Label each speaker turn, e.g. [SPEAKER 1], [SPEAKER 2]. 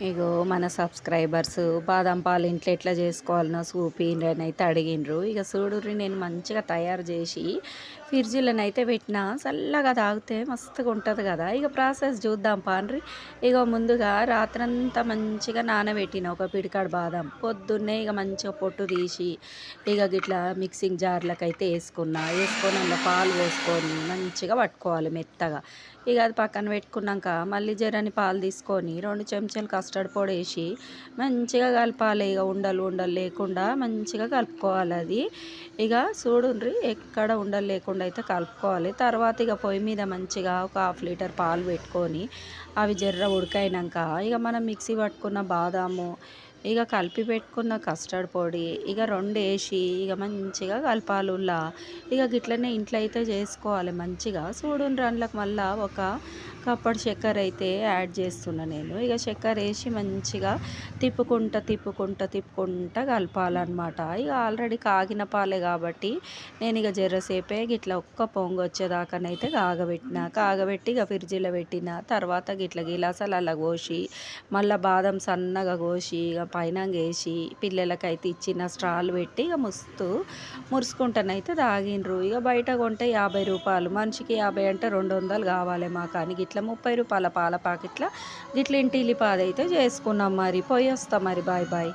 [SPEAKER 1] ఇగో మన సబ్స్క్రైబర్స్ బాదం పాలు ఇంట్లో ఎట్లా చేసుకోవాలనో చూపిండ్రని అయితే అడిగిండ్రు. ఇక చూడుర్రి నేను మంచిగా తయారు చేసి ఫ్రిడ్జ్లను అయితే పెట్టిన చల్లగా తాగితే మస్తుగా ఉంటుంది కదా. ఇక ప్రాసెస్ చూద్దాం పాన్రి. ఇక ముందుగా రాత్రంతా మంచిగా నానబెట్టిన ఒక పిడికాడు బాదం. పొద్దున్నే ఇక మంచిగా పొట్టు తీసి ఇక గిట్లా మిక్సింగ్ జార్లకు అయితే వేసుకున్నా. వేసుకొని అందులో పాలు పోసుకొని మంచిగా పట్టుకోవాలి మెత్తగా. ఇక అది పక్కన పెట్టుకున్నాక మళ్ళీ జరని పాలు తీసుకొని రెండు చెంచాలు కస్టర్డ్ పొడి వేసి మంచిగా కలపాలి. ఇక ఉండలు ఉండలు లేకుండా మంచిగా కలుపుకోవాలి అది. ఇక చూడుండ్రి ఎక్కడ ఉండలు లేకుండా అయితే కలుపుకోవాలి. తర్వాత ఇక పొయ్యి మీద మంచిగా ఒక హాఫ్ లీటర్ పాలు పెట్టుకొని అవి జర్ర ఉడికైనాక ఇక మనం మిక్సీ పట్టుకున్న బాదాము ఇక కలిపి పెట్టుకున్న కస్టర్డ్ పొడి ఇక రెండు వేసి ఇక మంచిగా కలపాలుల్లా ఇక గిట్లనే ఇంట్లో అయితే చేసుకోవాలి మంచిగా. చూడండి అందులోకి మళ్ళీ ఒక కప్పటి చక్కెర అయితే యాడ్ చేస్తున్నా నేను. ఇక చక్కెర వేసి మంచిగా తిప్పుకుంటా తిప్పుకుంటా తిప్పుకుంటా కలపాలన్నమాట. ఇక ఆల్రెడీ కాగిన పాలే కాబట్టి నేను ఇక జర్రసేపే గిట్ల ఒక్క పొంగు వచ్చేదాకానైతే కాగబెట్టిన. కాగబెట్టి ఇక ఫ్రిడ్జ్లో పెట్టిన. తర్వాత గిట్ల గిలాసాలు అలా కోసి మళ్ళీ బాదం సన్నగా కోసి ఇక పైన వేసి పిల్లలకైతే ఇచ్చిన స్ట్రాలు పెట్టి ఇక ముస్తు మురుసుకుంటానైతే తాగిండ్రు. ఇక బయట కొంటే యాభై రూపాయలు. మనిషికి యాభై అంటే రెండు వందలు కావాలి మా కానీ గిట్ల ముప్పై రూపాయల పాల ప్యాకెట్ల గిట్ల ఇంటిల్లి పాదైతే చేసుకున్నాం మరి. పోయి వస్తాం మరి. Bye bye.